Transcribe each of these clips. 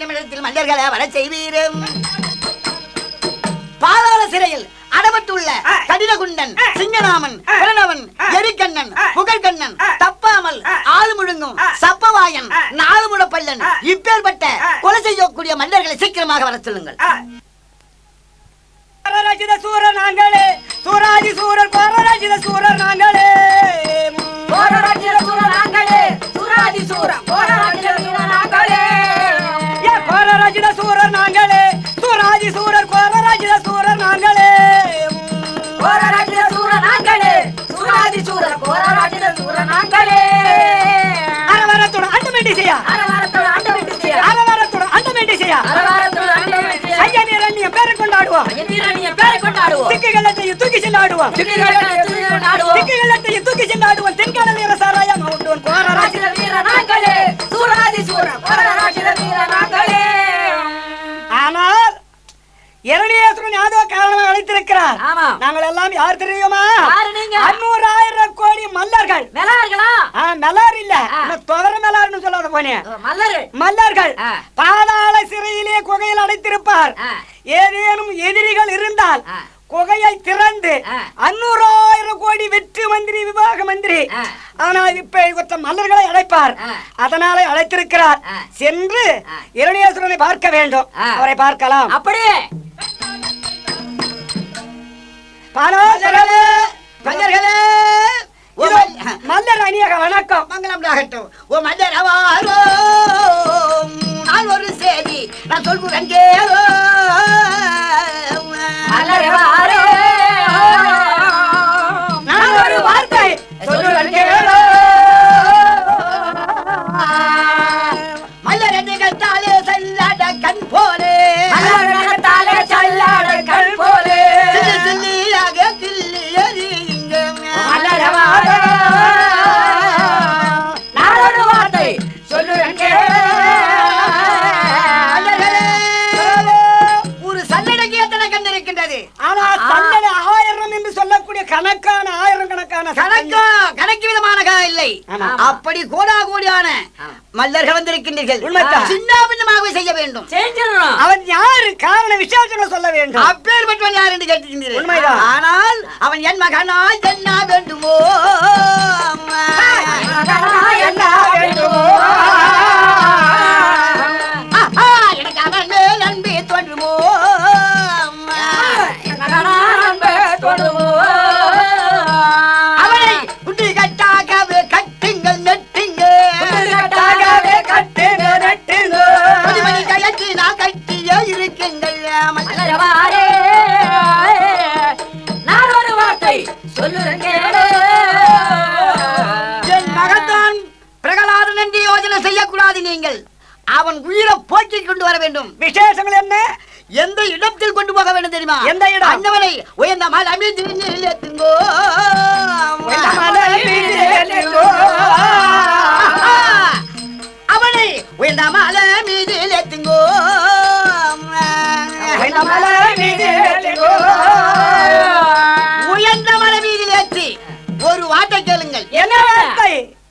நிமிடத்தில் மன்னர்களை வர செய்வீரும் பாதாள சிறையில் அடபட்டுள்ள கடினகுண்டன் சிங்கராமன் பிரணவன் எரிக்கண்ணன் புகழ்கண்ணன் தப்பாமல் ஆள் முழுங்கும் சப்பவாயன் நாலுமுட பல்லன் இப்பேற்பட்ட கொலை செய்யக்கூடிய மன்னர்களை சீக்கிரமாக வர சொல்லுங்கள். பரராஜித சூரர் நாங்களே சூராஜி சூரர் பரராஜித சூரர் நாங்களே. ஏ அரவரத்தோட அண்டமேண்டி செய்யா. அரவரத்தோட அண்டமேண்டி செய்யா. ஐயா நீரண்யம் பேரை கொண்டாடுவோம். திக்கு கள்ளத்தையும் தூக்கி செல்லாடுவோம். திக்கு தூக்கி செல்லாடுவோம். வீர ஆனால் இரணியேஸ்வரன் யாதவ காரணமாக அழைத்திருக்கிறார். நாங்கள் எல்லாம் யார் தெரியுமா? அன்னூறாயிரம் கோடி மல்லர்கள் மெலார்களா மெலார் இல்ல துவர மெலார்னு சொல்லாத போனேன் மல்லரு மல்லர்கள். பாதாள சிறையிலே குகையில் அடைத்திருப்பார். ஏதேனும் எதிரிகள் இருந்தால். குகையை திறந்து. அன்னூறாயிரம் கோடி வெற்றி மந்திரி விவாக மந்திரி. ஆனால் இப்ப இவற்ற மல்லர்களை அழைப்பார். அதனாலே அழைத்திருக்கிறார். சென்று. இரணியேஸ்வரனை பார்க்க வேண்டும். அவரை பார்க்கலாம் அப்படியே பாலாசரே, மல்லர் அணியக வணக்கம். மங்களம் ஆகட்டும் ஓ மன்னரவாரோ நான் ஒரு செய்தி நான் சொல்கிறேன் கேளோ மல்லரவாரோ. நான் அப்படி கோடா கோடியான. மல்லர்கள் வந்திருக்கின்றீர்கள். சின்ன பின்னமாக செய்ய வேண்டும். அவன் யாரு காரண விசேஷம் சொல்ல வேண்டும் அப்பேற்பட்டவன் யார் என்று கேட்டிருக்கிறீர்கள் உண்மைதான். ஆனால் அவன் என் மகனா என்ன வேண்டுமோ என்ன வேண்டுமோ?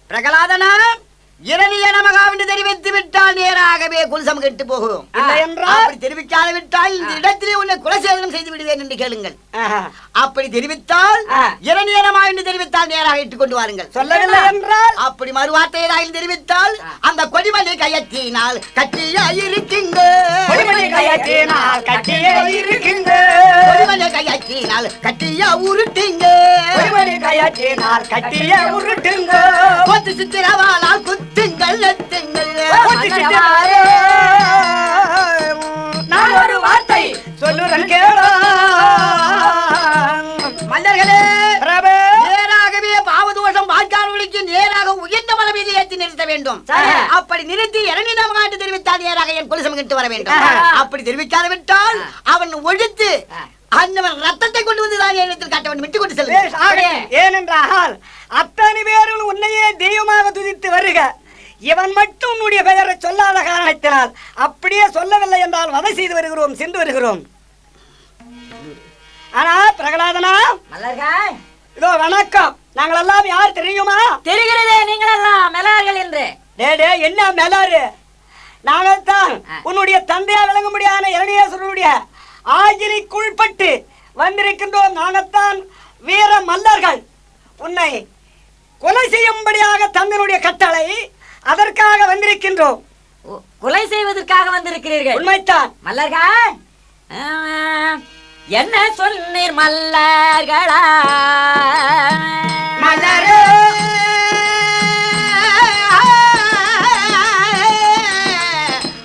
வார்த்தை பிரகலாதனா இரணிய நமகா என்று தெரிவித்து விட்டால் நேராகவே குல்சம் கெட்டு போகும்? அப்படி தெரிவிக்காத விட்டால் இந்த இடத்திலே உன்னை குலசேதனம் செய்து விடுவேன் என்று கேளுங்கள். அப்படி தெரிவித்தால் ஆ. இரணியனமா என்று தெரிவித்தால் நேராக இட்டுக் கொண்டு வாருங்கள். சொல்லவில்லை என்றால் அப்படி மறுவார்த்தையாக தெரிவித்தால் அந்த கொடிமலை கையற்றினால் கட்டியா இருக்குங்க கொடிமணி கையற்றினால் கட்டியே இருக்கின்ற. கொடிமலை கையற்றினால் கட்டியா உருட்டுங்க. கொடிமணி கையற்றினால் கட்டியே உருட்டுங்க. கொத்து சித்திரவாளால் குத்துங்கள் நெத்துங்கள். கொத்தி சித்திரவாளே. நான் ஒரு வார்த்தை சொல்லுறேன் கேளா. மன்னர்களே பிரபு. நேராகவே பாவதோஷம் வாய்க்கால்களுக்கு நேராக உயர்ந்த மலை மீது ஏற்றி நிறுத்த வேண்டும். அப்படி நிறுத்தி நாம் காட்டு தெரிவித்தால் நேராக என் குலசம் கிட்டு வர வேண்டும். அப்படி தெரிவிக்காத விட்டால் அவன் ஒழித்து அந்தவன் ரத்தத்தை கொண்டு வந்து தான் என்னிடத்தில் காட்ட வேண்டும். விட்டு கொண்டு ஆகட்டும். ஏனென்றால் அத்தனை பேரும் உன்னையே தெய்வமாக துதித்து வருக. இவன் மட்டும் உன்னுடைய பெயரை சொல்லாத காரணத்தினால் அப்படியே சொல்லவில்லை என்றால் வதை செய்து வருகிறோம் சென்று வருகிறோம். ஆனா பிரகலாதனா? இதோ வணக்கம். நாங்கள் எல்லாம் யார் தெரியுமா? தெரிகிறதே நீங்கள் எல்லாம் மெலார்கள் என்று. டே டே என்ன மேலாரு? நாங்கள் தான். உன்னுடைய தந்தையா விளங்க முடியாத இரணியேஸ்வரனுடைய ஆஜினிக்குள்பட்டு வந்திருக்கின்றோம். நாங்கள்தான் வீர மல்லர்கள். உன்னை கொலை செய்யும்படியாக தந்தனுடைய கட்டளை அதற்காக வந்திருக்கின்றோம். கொலை செய்வதற்காக வந்திருக்கிறீர்கள். உண்மைத்தான். மல்லர்கள் என்ன சொன்னீர் மல்லர்களா? மலரே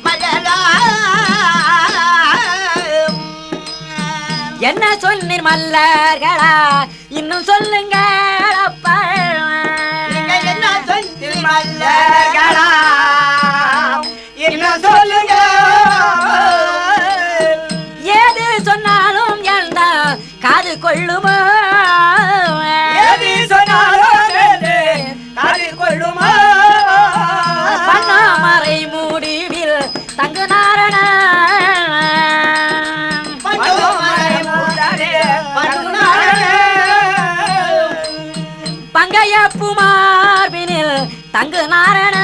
மலரா என்ன சொன்னீர் மல்லர்களா? இன்னும் சொல்லுங்க தங்கு நாரண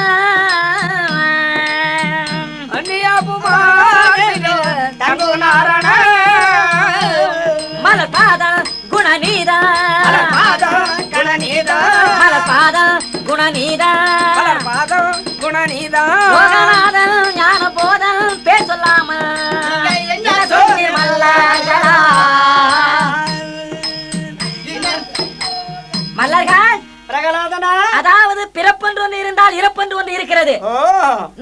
ஒன்று இருந்தால் இறப்பென்று ஒன்று இருக்கிறது.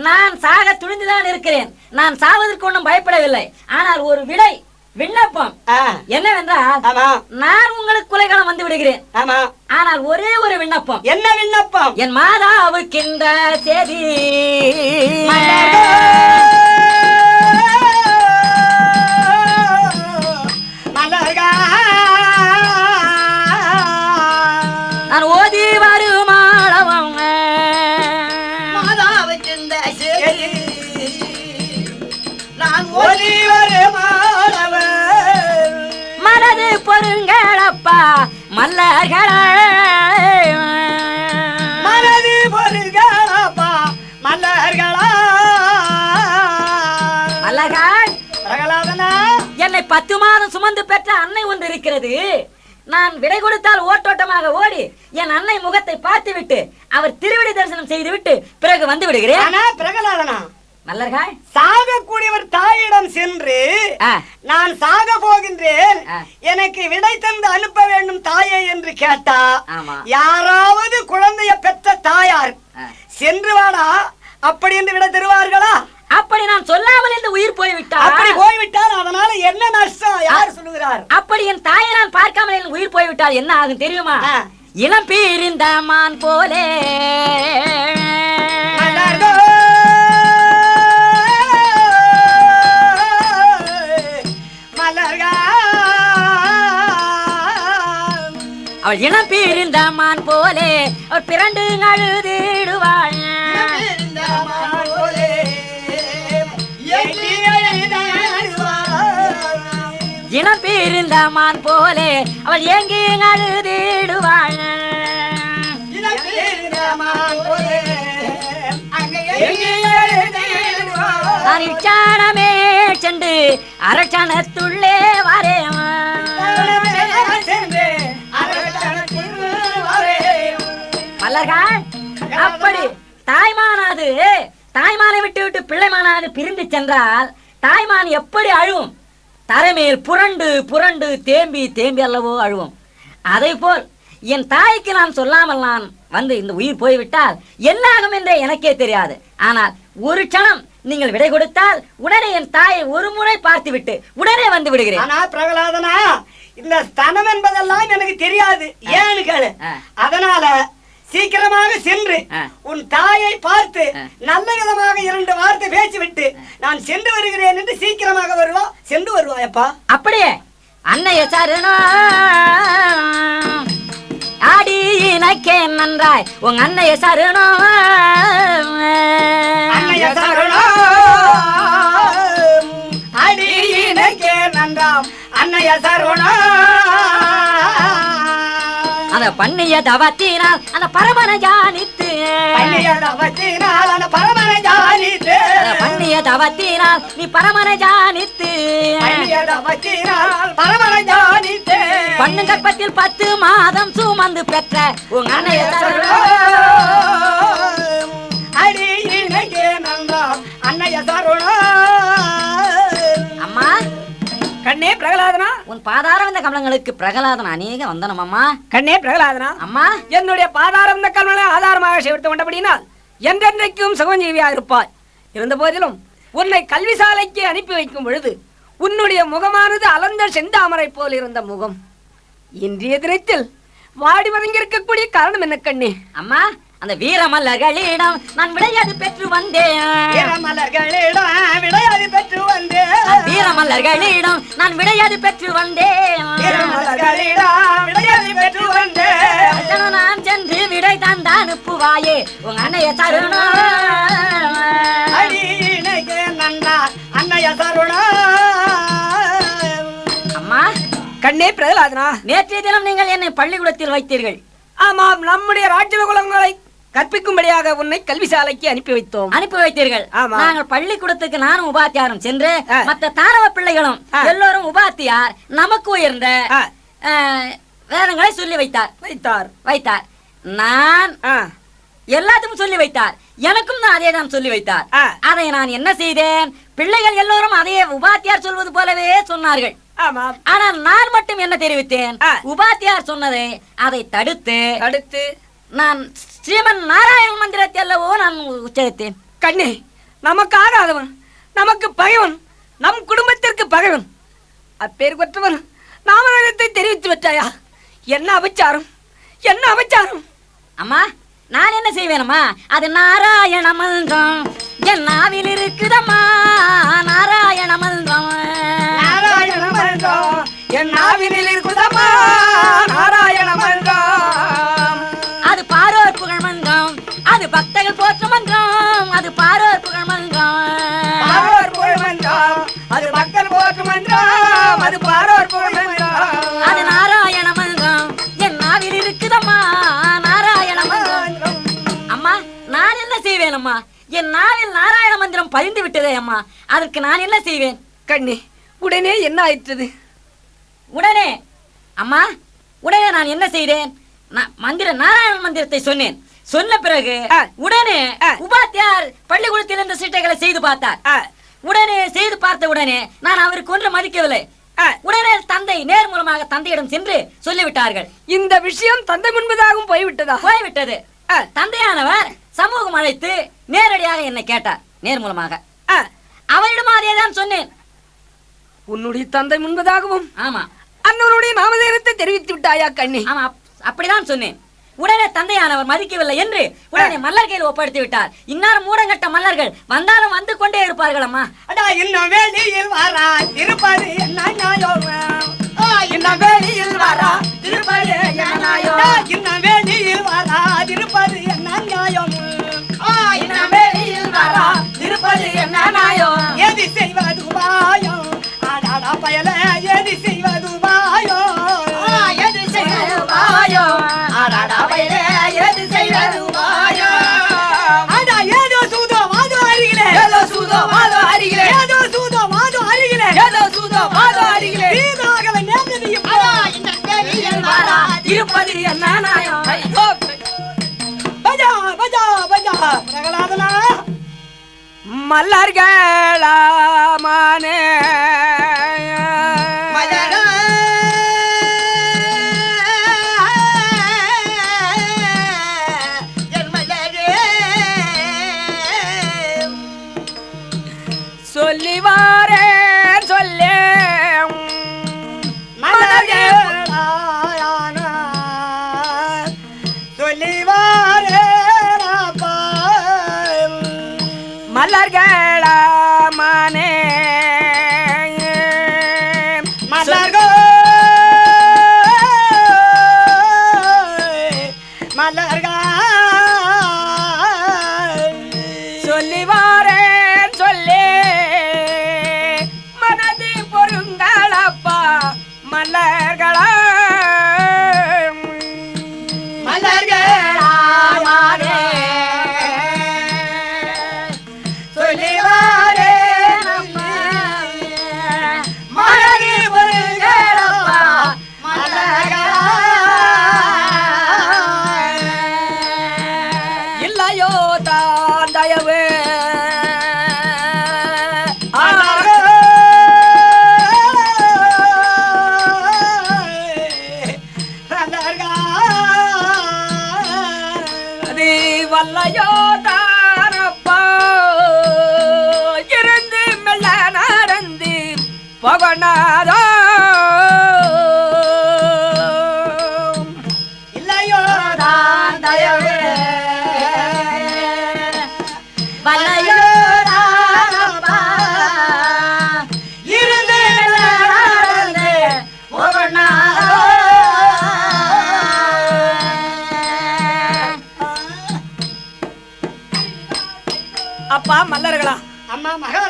நான் சாக துணிந்துதான் இருக்கிறேன். நான் சாவதற்கு ஒன்றும் பயப்படவில்லை. ஆனால் ஒரு விடை விண்ணப்பம் என்னவென்றால் நான் உங்களுக்கு கொலைகாலம் வந்து விடுகிறேன். ஆனால் ஒரே ஒரு விண்ணப்பம். என்ன விண்ணப்பம்? என் மாதாவுக்கின்ற செய்தி மல்லர்கள மனது பொருள்களப்பா மல்லர்கள் பிரகலாதனா என்னை பத்து மாதம் சுமந்து பெற்ற அன்னை ஒன்று இருக்கிறது. நான் விடை கொடுத்தால் ஓட்டோட்டமாக ஓடி என் அன்னை முகத்தை பார்த்துவிட்டு அவர் திருவிடை தரிசனம் செய்துவிட்டு பிறகு வந்து விடுகிறேன். பிரகலாதனா மல்லர்கள் சாகக்கூடியவர் தாயிடம் சென்று. நான் சாக போகின்றேன். எனக்கு விடை தந்து அனுப்ப வேண்டும் தாயே என்று கேட்டா. யாராவது குழந்தைய பெற்ற தாயார். சென்று வாடா அப்படி என்று விடை தருவார்களா அப்படி நான் சொல்லாமல் இந்த உயிர் அப்படி போய்விட்டால் போய்விட்டால் அதனால என்ன நஷ்டம் யார் சொல்லுகிறார் அப்படி என் தாயை நான் பார்க்காமல் என் உயிர் போய்விட்டால் என்ன ஆகும் தெரியுமா. இளம் பீரிந்த மான் போலே மலர்கள் அவள் இளம் பீரிந்த மான் போலே அவள் பிறண்டு அழுதிடுவாள். இனம் மாவோலே எட்டி போலே அவள் எங்கே அழுதிடுவாள். நான் சென்று அரட்சணத்துள்ளே வரேன். மலர்கள். அப்படி தாய்மானாது தாய்மானை விட்டு விட்டு பிள்ளைமானாது பிரிந்து சென்றால் தாய்மான் எப்படி அழுவும்? தரைமேல் புரண்டு புரண்டு தேம்பி தேம்பி அல்லவோ அழுவும். அதை போல் என் தாய்க்கு நான் சொல்லாமல் நான் வந்து இந்த உயிர் போய்விட்டால் என்ன ஆகும் என்றே எனக்கே தெரியாது. ஆனால் ஒரு க்ஷணம் நீங்கள் விடை கொடுத்தால் உடனே என் தாயை ஒரு முறை பார்த்துவிட்டு உடனே வந்து விடுகிறேன். ஆனா பிரகலாதனா இந்த ஸ்தனம் என்பதெல்லாம் எனக்கு தெரியாது. ஏன்னு கேளு. அதனால சீக்கிரமாக சென்று. உன் தாயை பார்த்து. நல்ல விதமாக இரண்டு வார்த்தை பேசிவிட்டு நான் சென்று வருகிறேன் என்று சீக்கிரமாக வருவா? சென்று வருவாயப்பா. அப்படியே. அன்னைய சரணம் ஆடி இணைக்கே நன்றாய். உங்க அன்னைய சரணம் அன்னைய சரணம் அடியினக்கே நன்றாம். அன்னைய சரணம் அந்த பண்ணிய தவத்தினால் அந்த பரமன ஜானித்து. பள்ளிய தவத்தினால் அந்த பரமனை ஜானித்து. அந்த பண்ணிய தவத்தினால் நீ பரமன ஜானித்து. பள்ளிய தவத்தினால் பரமனை ஜானித்து. பண்ணு கற்பத்தில் பத்து மாதம் சுமந்து பெற்ற உங்க அன்னைய உன் பாதாரம் இந்த கமலங்களுக்கு பிரகலாதன் அநேக வந்தனம் அம்மா. கண்ணே பிரகலாதனா? அம்மா. என்னுடைய பாதாரம் இந்த கல்வனை ஆதாரமாக சேர்த்து கொண்டபடினால் என்றென்றைக்கும் சுகஞ்சீவியா இருப்பாய். இருந்த போதிலும் உன்னை கல்வி சாலைக்கு அனுப்பி வைக்கும் பொழுது உன்னுடைய முகமானது அலர்ந்த செந்தாமரை போல் இருந்த முகம். இன்றைய தினத்தில் வாடி வதங்கியிருக்கக்கூடிய காரணம் என்ன கண்ணே? அம்மா அந்த வீரமல்லர்களிடம் நான் விளையாது பெற்று வந்தேன். மலர்களிடம் விளையாடி பெற்று வந்தேன். வீரமல்லர்களிடம் நான் விளையாது பெற்று வந்தேன். மலர்களிடம் விளையாடி பெற்று வந்தேன். அத்தனை நான் சென்று விடை தந்த அனுப்புவாயே. உங்க அன்னைய தருணம் அன்னைய சருணம் அம்மா. கண்ணே பிரகலாதனா. நேற்றைய தினம் நீங்கள் என்னை பள்ளிக்கூடத்தில் வைத்தீர்கள். ஆமாம் நம்முடைய ராஜ்ய குலங்களை கற்பிக்கும்படியாக உன்னை கல்வி சாலைக்கு அனுப்பி வைத்தோம். அனுப்பி வைத்தீர்கள். நாங்கள் பள்ளிக்கூடத்துக்கு நானும் உபாத்தியாரும் சென்று. மத்த தாரவ பிள்ளைகளும். எல்லோரும் உபாத்தியார் நமக்கு உயர்ந்த வேதங்களை சொல்லி வைத்தார். வைத்தார். வைத்தார். நான் எல்லாத்துக்கும் சொல்லி வைத்தார். எனக்கும் தான் அதே தான் சொல்லி வைத்தார். அதை நான் என்ன செய்தேன்? பிள்ளைகள் எல்லோரும் அதே உபாத்தியார் சொல்வது போலவே சொன்னார்கள். ஆனால் நான் மட்டும் என்ன தெரிவித்தேன். உபாத்தியார் சொன்னதை அதை தடுத்து அடுத்து நான் ஸ்ரீமன் நாராயண மந்திரத்தை அல்லவோ நான் உச்சரித்தேன். கண்ணே நமக்கு ஆகாதவன் நமக்கு பகைவன் நம் குடும்பத்திற்கு பகைவன். அப்பேர் பெற்றவன் நாமதத்தை தெரிவித்து விட்டாயா? என்ன அபச்சாரம்? என்ன அபச்சாரம்? அம்மா நான் என்ன செய்வேனம்மா? அது நாராயண மந்திரம். என் நாவில் இருக்குதம்மா நாராயண மந்திரம். நாராயண மன்றம் என் நாவினில் இருக்குதம்மா அது பக்தர்கள் போற்று மந்திரம் அது பாரோர் புகழ் மன்றம் அது மக்கள் போற்று மன்றம் அது பாரோர் புகழ் மன்றம் அது நாராயண மந்திரம் என் நாவில் இருக்குதம்மா நாராயண மந்திரம் அம்மா நான் என்ன செய்வேன் அம்மா என் நாவில் நாராயண மந்திரம் பதிந்து விட்டதே அம்மா. அதற்கு நான் என்ன செய்வேன்? கண்ணே உடனே என்ன ஆயிற்றது? உடனே அம்மா உடனே நான் என்ன செய்தேன்? நான் மந்திர நாராயண மந்திரத்தை சொன்னேன். சொன்ன பிறகு. உடனே. உபாத்தியார் பள்ளிக்கூடத்தில் இருந்த சீட்டைகளை செய்து பார்த்தார். உடனே செய்து பார்த்த உடனே நான் அவருக்கு ஒன்று மதிக்கவில்லை. உடனே தந்தை நேர் மூலமாக தந்தையிடம் சென்று சொல்லிவிட்டார்கள். இந்த விஷயம் தந்தை முன்பதாகவும் போய்விட்டதா? போய்விட்டது. தந்தையானவர் சமூகம் அழைத்து நேரடியாக என்னை கேட்டார் நேர் மூலமாக. அவரிடம் அதேதான் சொன்னேன். உன்னுடைய தந்தை முன்பதாகவும் ஆமா. அண்ணனுடைய நாமதேரத்தை தெரிவித்து விட்டாயா கண்ணி? ஆமா அப்- அப்படிதான் சொன்னேன். உடனே தந்தையானவர் மதிக்கவில்லை என்று உடனே மல்லர் கையில் ஒப்படைத்து விட்டார் இன்னார் மூடங்கட்ட மல்லர்கள் வந்தாலும் வந்து கொண்டே இருப்பார்கள் அம்மா அடா இன்னும் வேலியில் வரா இருப்பது என்ன நியாயம்? இன்னும் வேலியில் வரா இருப்பது என்ன நியாயம்? இன்னும் வாதோ அருகிலே. ஏதோ சூதோ வாதோ அருகிலே. ஏதோ சூதோ வாதோ அருகிலே. வீணாகல நேர்ந்ததையும் இந்த வேலியில் வாரா இருப்பது என்ன நாயம் பஜா பஜா பஜா. மல்லர்களாமானே வாரேன்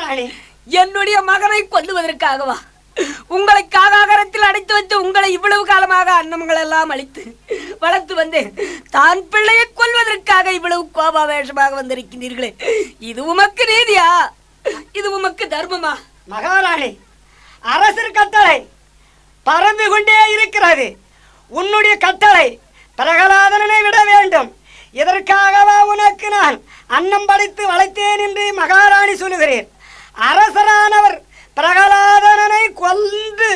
மகாராணி என்னுடைய மகனை கொல்லுவதற்காகவா? உங்களை காகாகரத்தில் அடைத்து வைத்து உங்களை இவ்வளவு காலமாக அன்னமங்கள் எல்லாம் அழித்து வளர்த்து வந்தேன். தான் பிள்ளையை கொல்வதற்காக இவ்வளவு கோபாவேஷமாக வந்திருக்கிறீர்களே. இது உமக்கு நீதியா? இது உமக்கு தர்மமா? மகாராணி அரசர் கட்டளை பறந்து கொண்டே இருக்கிறது. உன்னுடைய கட்டளை பிரகலாதனனை விட வேண்டும். இதற்காகவா உனக்கு நான் அன்னம் படைத்து வளைத்தேன் என்று மகாராணி சொல்லுகிறேன் அரசரானவர் பிரகலாதனனை கொன்று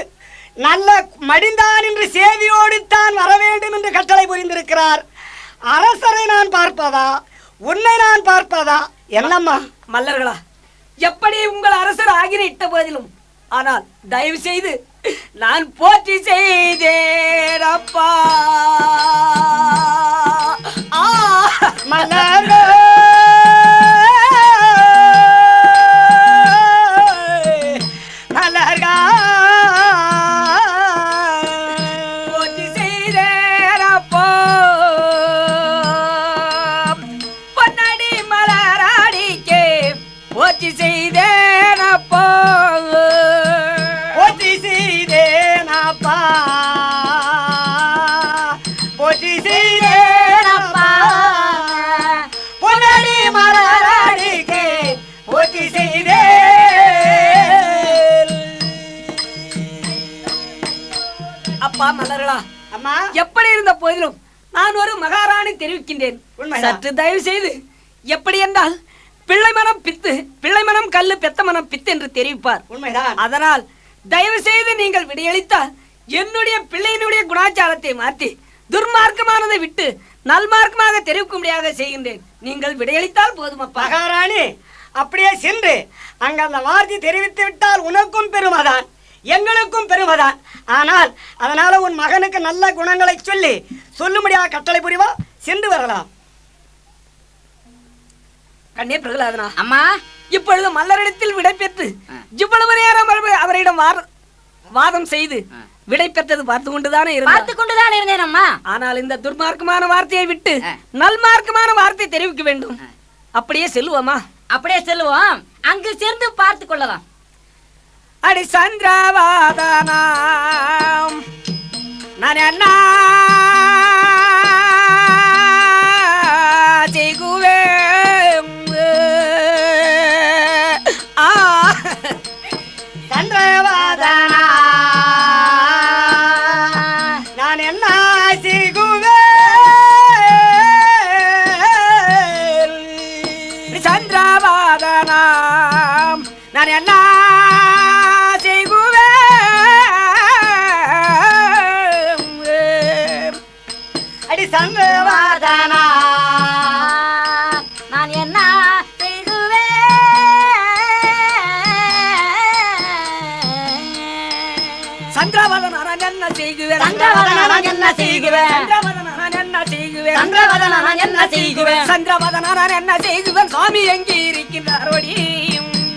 நல்ல மடிந்தான் என்று சேதியோடு தான் வர வேண்டும் என்று கட்டளை புரிந்திருக்கிறார். அரசரை நான் பார்ப்பதா? உன்னை நான் பார்ப்பதா? என்னம்மா? மல்லர்களா எப்படி உங்கள் அரசர் ஆகின இட்ட போதிலும்? ஆனால் தயவு செய்து நான் போற்றி செய்தேன் அப்பா அப்பா மலர்களா. அம்மா. எப்படி இருந்த போதிலும் நான் ஒரு மகாராணி தெரிவிக்கின்றேன். சற்று தயவு செய்து எப்படி என்றால் பிள்ளை மனம் பித்து பிள்ளை மனம் கல்லு பெத்த மனம் பித்து என்று தெரிவிப்பார். உண்மைதான். அதனால் தயவு செய்து நீங்கள் விடையளித்தால் என்னுடைய பிள்ளையினுடைய குணாச்சாரத்தை மாற்றி துர்மார்க்கமானதை விட்டு நல்மார்க்கமாக தெரிவிக்கும்படியாக செய்கின்றேன். நீங்கள் விடையளித்தால் போதும் அப்பா மகாராணி அப்படியே சென்று அங்க அந்த வார்த்தை தெரிவித்து விட்டால் உனக்கும் பெருமைதான். எங்களுக்கும் பெருமைதான். ஆனால் அதனால உன் மகனுக்கு நல்ல குணங்களை சொல்லி சொல்லும்படியாக கட்டளை புரிவா? சென்று வரலாம். கண்ணே பிரகலாதனா அம்மா. இப்பொழுது மல்லரிடத்தில் விடை பெற்று இவ்வளவு நேரம் அவர் அவரிடம் வார- வாதம் செய்து விடை பெற்றது பார்த்து கொண்டுதானே இருந்தார். பார்த்து கொண்டுதான் இருந்தேன் அம்மா. ஆனால் இந்த துர்மார்க்கமான வார்த்தையை விட்டு. நல்மார்க்கமான வார்த்தை தெரிவிக்க வேண்டும். அப்படியே செல்லுவோமா? அப்படியே செல்லுவோம். அங்கு சேர்ந்து பார்த்து கொள்ளலாம். அடி சந்திரவாதனாம். நான் என்ன? செய்குவேன் சந்திரவாதனா நான் என்ன செய்குவேன் சந்திரவாதனாம். நான் என்ன அடி சந்திரவாதனா நான் என்ன நான் என்ன செய்குவேன் சந்திரவதனா நான் என்ன செய்குவேன்? சந்திரவதனா நான் என்ன செய்குவேன் சந்திரவதனா நான் என்ன செய்குவேன்? சந்திரவதனா நான் என்ன செய்குவேன் சுவாமி எங்கே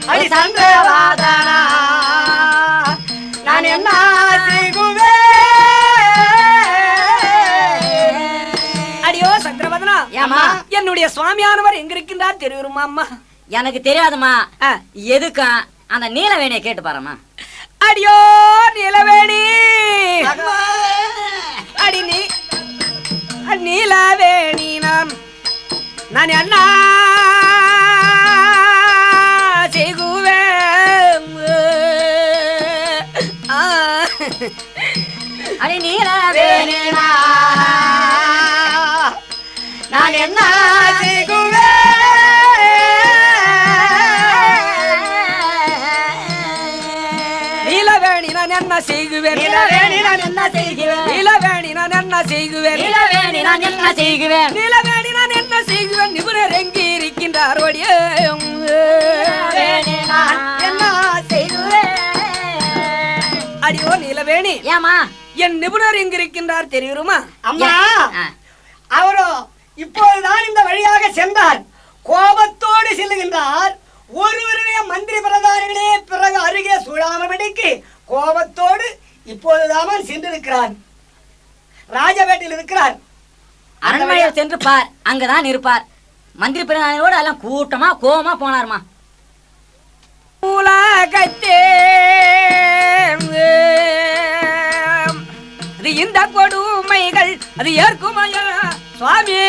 அடி சந்திரவாதனா நான் என்ன செய்குவேன் ஏம்மா? என்னுடைய சுவாமியானவர் எங்க இருக்கின்றார் தெரியுமா அம்மா? எனக்கு தெரியாதுமா. எதுக்கும் அந்த நீலவேணியை கேட்டு பாருமா அடியோ நிலவேணி. அடி நீ நீலவேணி நாம். நான் என்ன செய்குவேன். அடி நீலவேணி நான் என்ன நீலவேணி நான் என்ன செய்குவேன் நீலவேணி நான் என்ன செய்குவேன்? நீலவேணி நான் என்ன செய்குவேன் நீலவேணி நான் என்ன செய்குவேன் நீலவேணி நான் என்ன செய்குவேன் நிபுணர் எங்கே இருக்கின்றார் ஒடியே நீலவேணி நான் என்ன செய்குவேன்? அடியோ நீலவேணி. ஏமா என் நிபுணர் எங்க இருக்கின்றார் தெரியுமா? அம்மா. அவரோ இப்போதுதான் இந்த வழியாக சென்றார் கோபத்தோடு செல்லுகின்றார். ஒருவருடைய மந்திரி பிரதானிகளே பிறகு அருகே சூழாமபடிக்கு கோபத்தோடு இப்போதுதான் சென்றிருக்கிறார் ராஜபேட்டையில் இருக்கிறார். அரண்மனையில் சென்று பார் அங்கதான் இருப்பார். மந்திரி பிரதானியோடு எல்லாம் கூட்டமா கோவமா போனாருமா? உலகத்தே இந்த கொடுமைகள் அது ஏற்குமையா? சுவாமி.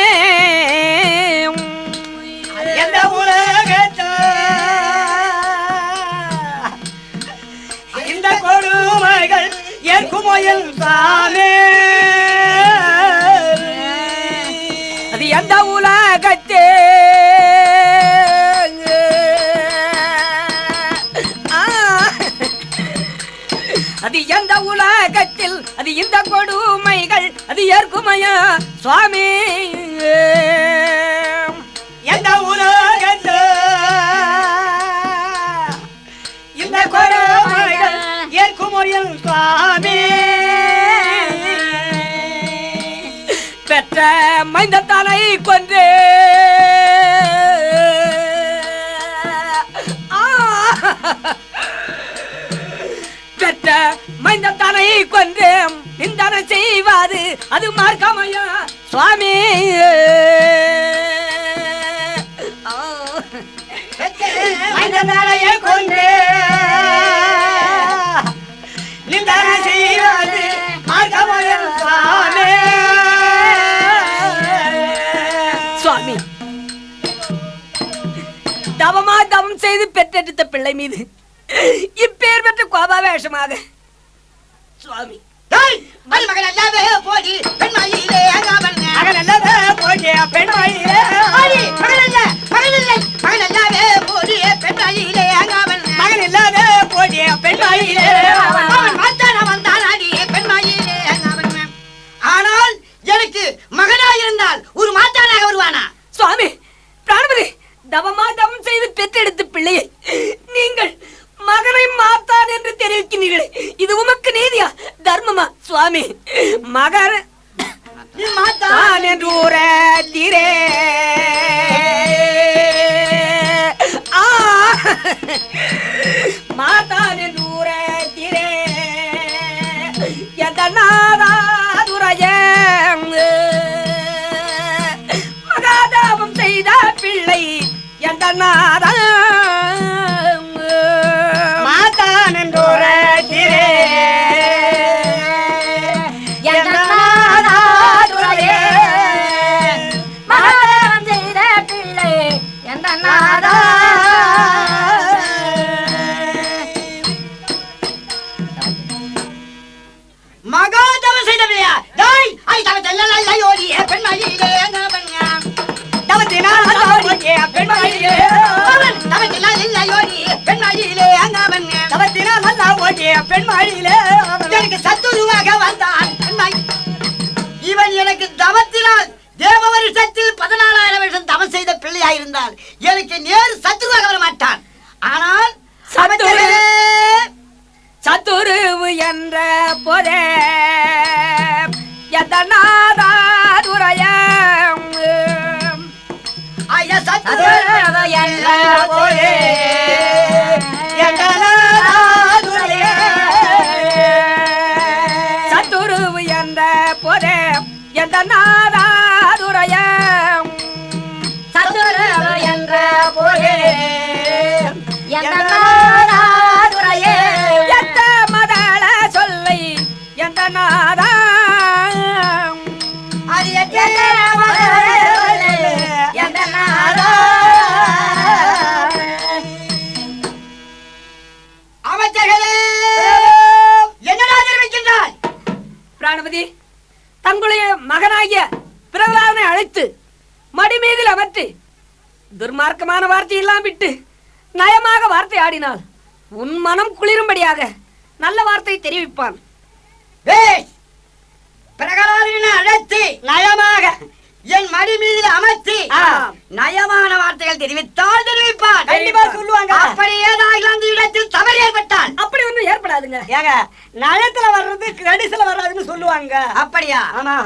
எந்த உலகத்தா? இந்த கொடுமைகள் ஏற்குமோயில் சாமே அது எந்த உலகத்தே? அது எந்த உலகத்தில்? அது இந்த கொடுமைகள். அது ஏற்குமையா? சுவாமி. எந்த உலகத்தா இந்த கொடுமைகள் ஏற்குமையில் சுவாமி. பெற்ற மைந்த தலை கொன்று. பெற்ற மைந்த தலை கொன்று நிந்தன செய்வாது அது மார்க்கமையா? சுவாமி கொண்டு நிந்தன செய்வது மார்க்கமோயில் சாமே சுவாமி. தவமா தவம் செய்து பெற்றெடுத்த பிள்ளை மீது இப்பேர் பெற்ற கோபாவேஷமாக சுவாமி மருமகன் அல்லாத போடி, பெண்மாயிலே. மகன் அல்லத போகிய பெண்மாயிலே. மகன் அல்ல, மகன் இல்லை, மகன் அல்லாத போடி, பெண்மாயிலே. மகன் இல்லாத. அவன் மாத்தான், அவன் தான் ஆடி, பெண்மாயிலே. ஆனால் எனக்கு மகனாயிருந்தால் ஒரு மாத்தானாக வருவானா சுவாமி பிராணபதி தவமா தவம் செய்து பெற்றெடுத்த பிள்ளையை நீங்கள் மகனை மாத்தான் என்று தெரிவிக்கிறீர்களே. இது உமக்கு நீதியா? தர்மமா? சுவாமி. மகர் மாத்தான் என்று ஊரத்திரே ஆ. மாதான் என்று உரைத்தீரே. எதனாதாதுரைய? மகாதாபம் செய்த பிள்ளை எந்த நாத போகிய பெண்மாயிலே. எனக்கு சத்துருவாக வந்தான் இவன் எனக்கு தவத்தினால் தேவ வருஷத்தில் பதினாலாயிரம் வருஷம் தவம் செய்த பிள்ளையாயிருந்தால் எனக்கு நேரு சத்துருவாக வர மாட்டான் ஆனால் சத்துரு. சத்துருவு என்ற போதே எதனாதாதுரைய ஐயா சத்துரு சதுரவ என்ற போலே நாதா அது எந்த நாடா. அமைச்சர்களே என்னடா தெரிவிக்கின்றாய் பிராணபதி தங்களுடைய மகனாகிய பிரகலாதனை அழைத்து மடி மீதில் அமர்த்தி துர்மார்க்கமான வார்த்தையெல்லாம் விட்டு நயமாக வார்த்தை ஆடினாள். உன் மனம் குளிரும்படியாக நல்ல வார்த்தை தெரிவிப்பான். பிரகலாதனை அழைத்து நயமாக என் மடி மீது அமர்த்தி. நயமான வார்த்தைகள் தெரிவித்தால் தெரிவிப்பார். கண்டிப்பா. சொல்லுவாங்க. அப்படி ஏதாவது அந்த இடத்தில் தவறு ஏற்பட்டால். அப்படி ஒண்ணும் ஏற்படாதுங்க. ஏங்க? நயத்துல வர்றது கடிசல வராதுன்னு சொல்லுவாங்க. அப்படியா? ஆமா.